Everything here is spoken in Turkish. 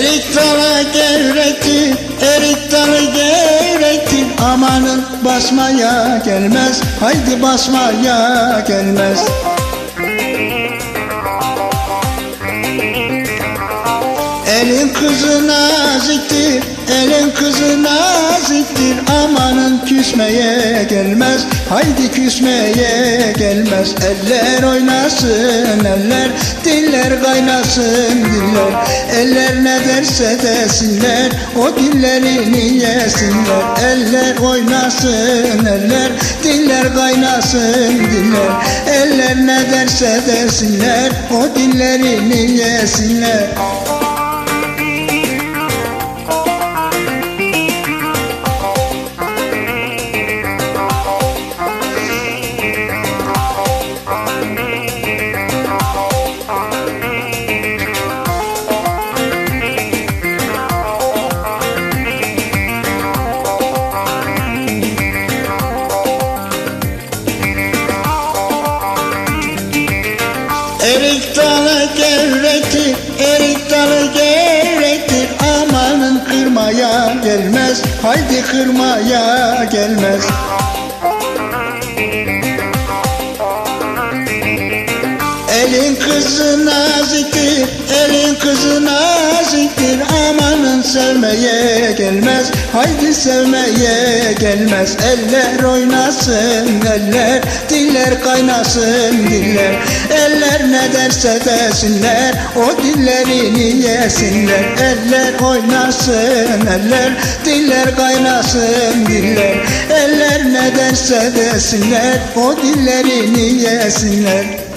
Erik dalı gevrektir, erik dalı gevrektir Amanın basmaya gelmez, haydi basmaya gelmez. Elin kızı naziktir, elin kızı naziktir Amanın küsmeye gelmez, haydi küsmeye gelmez. Eller oynasın eller, diller kaynasın diller Eller ne derse desinler, o dillerini yesinler. Eller oynasın eller, diller kaynasın diller Eller ne derse desinler, o dillerini yesinler Erik dalı gevrektir, erik dalı gevrektir Amanın kırmaya gelmez, haydi kırmaya gelmez. Elin kızı gelmez, haydi sevmeye gelmez. Eller oynasın eller, diller kaynasın diller. Eller ne derse desinler, o dillerini yesinler. Eller oynasın eller, diller kaynasın diller. Eller ne derse desinler, o dillerini yesinler